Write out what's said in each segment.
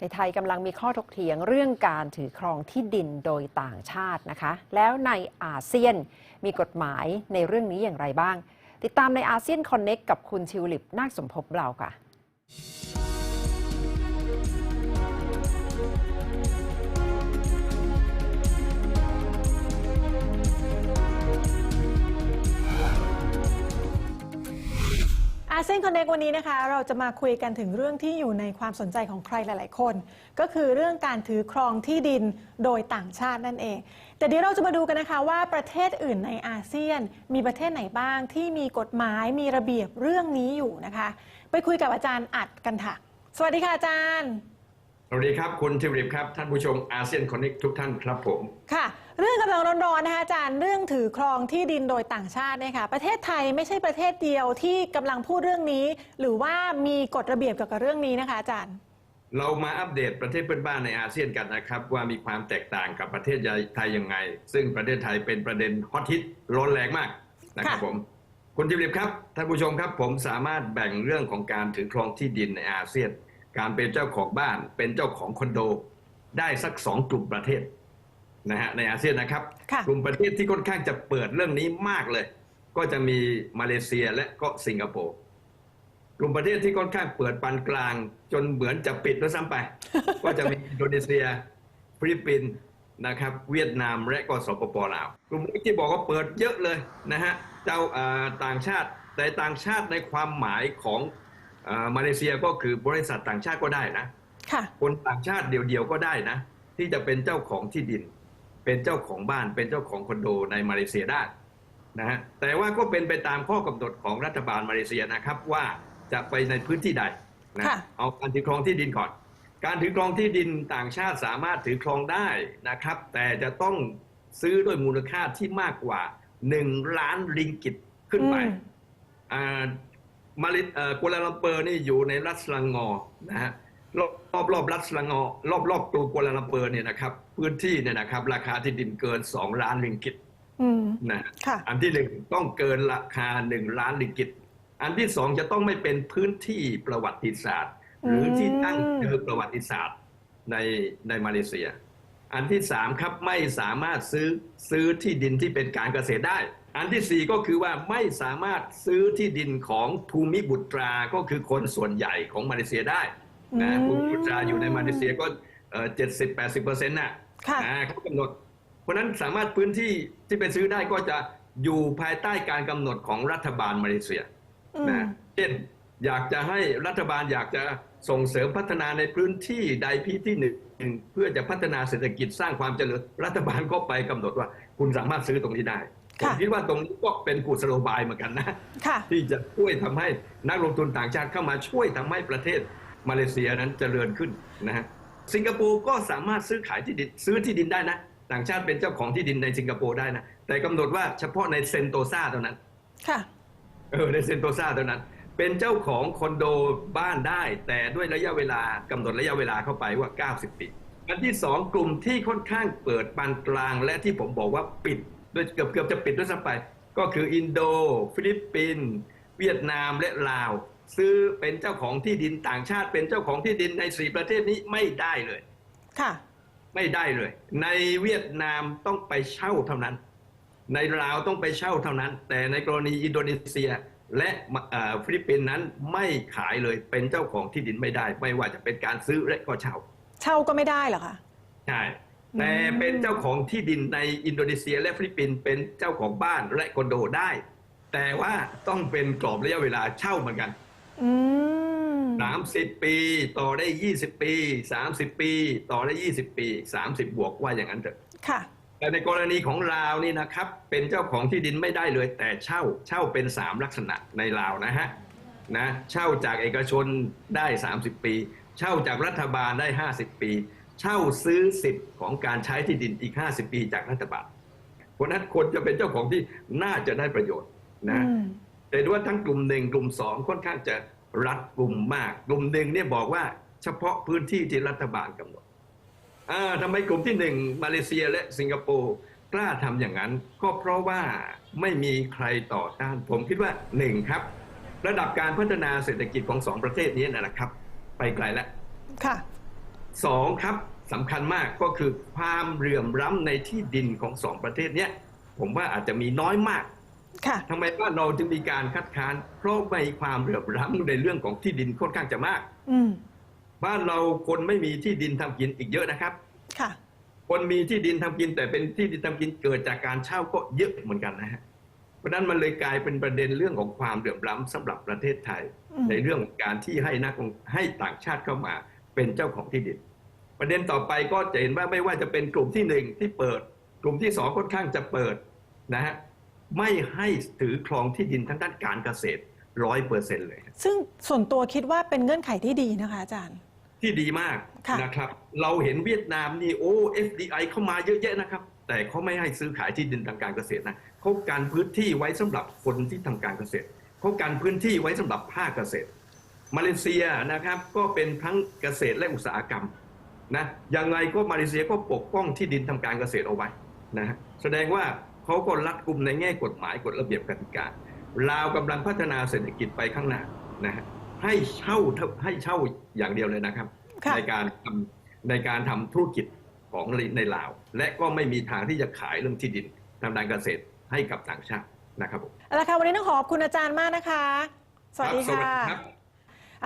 ในไทยกำลังมีข้อถกเถียงเรื่องการถือครองที่ดินโดยต่างชาตินะคะ แล้วในอาเซียนมีกฎหมายในเรื่องนี้อย่างไรบ้าง ติดตามในอาเซียนคอนเน็กกับคุณชิวลิปนาคสมภพเราค่ะ อาเซียนคอนเนควันนี้นะคะ เราจะมาคุยกันถึงเรื่องที่อยู่ในความสนใจของใครหลาย ๆ คน ก็คือเรื่องการถือครองที่ดินโดยต่างชาตินั่นเอง แต่เดี๋ยวเราจะมาดูกันนะคะว่าประเทศอื่นในอาเซียน มีประเทศไหนบ้างที่มีกฎหมายมีระเบียบเรื่องนี้อยู่นะคะ ไปคุยกับอาจารย์อัดกันค่ะ สวัสดีค่ะอาจารย์ สวัสดีครับ คุณทิวริปครับ ท่านผู้ชมอาเซียนคอนเน็กทุกท่านครับผม ค่ะ เรื่องกำลังร้อนๆนะคะอาจารย์เรื่องถือครองที่ดินโดยต่างชาติเนี่ยค่ะประเทศไทยไม่ใช่ประเทศเดียวที่กำลังพูดเรื่องนี้ หรือว่ามีกฎระเบียบเกี่ยวกับเรื่องนี้นะคะอาจารย์ เรามาอัปเดตประเทศเพื่อนบ้านในอาเซียนกันนะครับ ว่ามีความแตกต่างกับประเทศไทยยังไง ซึ่งประเทศไทยเป็นประเด็นฮอตฮิตร้อนแรงมากนะครับค่ะผมคุณทิวริปครับท่านผู้ชมครับ ผมสามารถแบ่งเรื่องของการถือครองที่ดินในอาเซียน การเป็นเจ้าของบ้านเป็นเจ้าของคอนโด ได้สักสองกลุ่มประเทศนะฮะในอาเซียนนะครับค่ะกลุ่มประเทศที่ค่อนข้างจะเปิดเรื่องนี้มากเลย ก็จะมีมาเลเซียและก็สิงคโปร์กลุ่มประเทศที่ค่อนข้างเปิดปานกลาง จนเหมือนจะปิดด้วยซ้ำไป ก็จะมีอินโดนีเซียฟิลิปปินส์นะครับ เวียดนามและก็สปปลาวกลุ่มนี้ที่บอกว่าเปิดเยอะเลยนะฮะเจ้าเอ่อต่างชาติแต่ต่างชาติในความหมายของเออ มาเลเซียก็คือบริษัทต่างชาติก็ได้นะค่ะคนต่างชาติเดียวๆก็ได้นะ ที่จะเป็นเจ้าของที่ดิน เป็นเจ้าของบ้านเป็นเจ้าของคอนโดในมาเลเซียได้นะฮะแต่ว่าก็เป็นไปตามข้อกำหนดของรัฐบาลมาเลเซียนะครับว่าจะไปในพื้นที่ใดนะค่ะเอาการถือครองที่ดินก่อน การถือครองที่ดินต่างชาติสามารถถือครองได้นะครับ แต่จะต้องซื้อด้วยมูลค่าที่มากกว่า 1 ล้านริงกิตขึ้นไปอื มอ่ามาเลเอ่อกัวลาลัมเปอร์นี่อยู่ในรัฐสลังงอนะฮะรอบรอบรอบรัฐสลังงอรอบรอบตัวกัวลาลัมเปอร์เนี่ยนะครับพื้นที่เนี่ยนะครับ ราคาที่ดินเกิน 2 ล้านริงกิตอืมนะฮะค่ะอันที่หนึ่งต้องเกินราคา 1 ล้านริงกิต อันที่สองจะต้องไม่เป็นพื้นที่ประวัติศาสตร์ หรือที่ตั้งเดิมประวัติศาสตร์ในในมาเลเซีย อันที่สามครับไม่สามารถซื้อซื้อที่ดินที่เป็นการเกษตรได้ อันที่สี่ก็คือว่าไม่สามารถซื้อที่ดินของภูมิบุตราก็คือคนส่วนใหญ่ของมาเลเซียได้นะอืมภูมิบุตราอยู่ในมาเลเซียก็เจ็ดสิบแปดสิบเปอร์เซ็นต์น่ะค่ะอ่าเขากำหนด เพราะฉะนั้นสามารถพื้นที่ที่ไปซื้อได้ก็จะอยู่ภายใต้การกำหนดของรัฐบาลมาเลเซียอืมนะเช่น อยากจะให้รัฐบาลอยากจะส่งเสริมพัฒนาในพื้นที่ใดพื้นที่หนึ่ง เพื่อจะพัฒนาเศรษฐกิจสร้างความเจริญรัฐบาลก็ไปกำหนดว่า คุณสามารถซื้อตรงนี้ได้ผมค่ะคิดว่าตรงนี้ก็เป็นกุศโลบายเหมือนกันนะค่ะที่จะช่วยทำให้นักลงทุนต่างชาติเข้ามาช่วยทำให้ประเทศมาเลเซียนั้นเจริญขึ้นนะฮะสิงคโปร์ก็สามารถซื้อขายที่ดินซื้อที่ดินได้นะ ต่างชาติเป็นเจ้าของที่ดินในสิงคโปร์ได้นะ แต่กำหนดว่าเฉพาะในเซนโตซาเท่านั้น ค่ะ เออในเซนโตซาเท่านั้น เป็นเจ้าของคอนโดบ้านได้ แต่ด้วยระยะเวลากำหนดระยะเวลาเข้าไปว่า 90 ปีอันที่สองกลุ่มที่ค่อนข้างเปิดปานกลาง และที่ผมบอกว่าปิดด้วยเกือบเกือบจะปิดด้วยซ้ำไป ก็คืออินโด ฟิลิปปินส์เวียดนามและลาว ซื้อเป็นเจ้าของที่ดินต่างชาติ เป็นเจ้าของที่ดินในสี่ประเทศนี้ไม่ได้เลยค่ะ ไม่ได้เลย ในเวียดนามต้องไปเช่าเท่านั้น ในลาวต้องไปเช่าเท่านั้น แต่ในกรณีอินโดนีเซีย และเอ่อฟิลิปปินส์นั้นไม่ขายเลยเป็นเจ้าของที่ดินไม่ได้ ไม่ว่าจะเป็นการซื้อและก็เช่า เช่าก็ไม่ได้เหรอคะใช่แต่เป็นเจ้าของที่ดินในอินโดนีเซีย และฟิลิปปินส์เป็นเจ้าของบ้านและคอนโดได้ แต่ว่าต้องเป็นกรอบระยะเวลาเช่าเหมือนกันอืม30ปี ต่อได้20ปี30ปี ต่อได้20ปี30บวกว่าอย่างนั้นเถอะค่ะ แต่ในกรณีของลาวนี่นะครับ เป็นเจ้าของที่ดินไม่ได้เลย แต่เช่าเช่าเป็น 3 ลักษณะในลาวนะฮะนะเช่าจากเอกชนได้ 30 ปี เช่าจากรัฐบาลได้ 50 ปี เช่าซื้อสิทธิ์ของการใช้ที่ดินอีก 50 ปีจากรัฐบาลเพราะฉะนั้นคนจะเป็นเจ้าของที่น่าจะได้ประโยชน์นะอืมแต่ดูว่าทั้งกลุ่มหนึ่งกลุ่มสองค่อนข้างจะรัดกลุ่มมาก กลุ่มหนึ่งเนี่ยบอกว่าเฉพาะพื้นที่ที่รัฐบาลกำหนด อ่าทำไมกลุ่มที่หนึ่งมาเลเซียและสิงคโปร์กล้าทำอย่างนั้น ก็เพราะว่าไม่มีใครต่อต้าน ผมคิดว่าหนึ่งครับ ระดับการพัฒนาเศรษฐกิจของสองประเทศนี้นะครับ ไปไกลแล้วค่ะสองครับสำคัญมากก็คือความเหลื่อมล้ำในที่ดินของสองประเทศเนี้ยผมว่าอาจจะมีน้อยมากค่ะทำไมบ้านเราจึงมีการคัดค้าน เพราะมีความเหลื่อมล้ำในเรื่องของที่ดินค่อนข้างจะมากอืม บ้านเราคนไม่มีที่ดินทำกินอีกเยอะนะครับ ค่ะ คนมีที่ดินทำกินแต่เป็นที่ดินทำกินเกิดจากการเช่าก็เยอะเหมือนกันนะฮะ เพราะฉะนั้นมันเลยกลายเป็นประเด็นเรื่องของความเหลื่อมล้ำสำหรับประเทศไทยอืมในเรื่องของการที่ให้นักลงให้ต่างชาติเข้ามาเป็นเจ้าของที่ดิน ประเด็นต่อไปก็จะเห็นว่าไม่ว่าจะเป็นกลุ่มที่หนึ่งที่เปิด กลุ่มที่สองค่อนข้างจะเปิดนะฮะไม่ให้ถือครองที่ดินทั้งด้านการเกษตรร้อยเปอร์เซ็นต์เลย ซึ่งส่วนตัวคิดว่าเป็นเงื่อนไขที่ดีนะคะอาจารย์ ที่ดีมากค่ะนะครับ เราเห็นเวียดนามนี่โอ้ FDI เข้ามาเยอะแยะนะครับ แต่เขาไม่ให้ซื้อขายที่ดินทางการเกษตรนะเขาการพื้นที่ไว้สำหรับคนที่ทำการเกษตรเขาการพื้นที่ไว้สำหรับภาคเกษตร มาเลเซียนะครับก็เป็นทั้งเกษตรและอุตสาหกรรมนะยังไงก็มาเลเซียก็ปกป้องที่ดินทำการเกษตรเอาไว้นะฮะแสดงว่าเขาก็รัดกุมในแง่กฎหมายกฎระเบียบกติกาลาวกำลังพัฒนาเศรษฐกิจไปข้างหน้านะฮะ ให้เช่าให้เช่าอย่างเดียวเลยนะครับค่ะในการทำในการทำธุรกิจของในลาว และก็ไม่มีทางที่จะขายเรื่องที่ดินทางการเกษตรให้กับต่างชาตินะครับผมเอาละค่ะวันนี้ต้องขอบคุณอาจารย์มากนะคะ สวัสดีครับสวัสค่ะดีครับ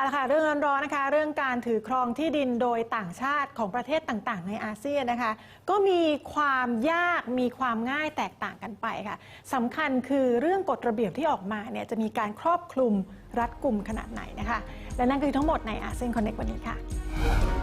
เอาละค่ะเรื่องร้อนๆนะคะ เรื่องการถือครองที่ดินโดยต่างชาติของประเทศต่างๆ ในอาเซียนนะคะ ก็มีความยากมีความง่ายแตกต่างกันไปค่ะสำคัญคือเรื่องกฎระเบียบที่ออกมาเนี่ยจะมีการครอบคลุมรัดกลุ่มขนาดไหนนะคะ และนั่นคือทั้งหมดในอาเซียนคอนเน็กวันนี้ค่ะ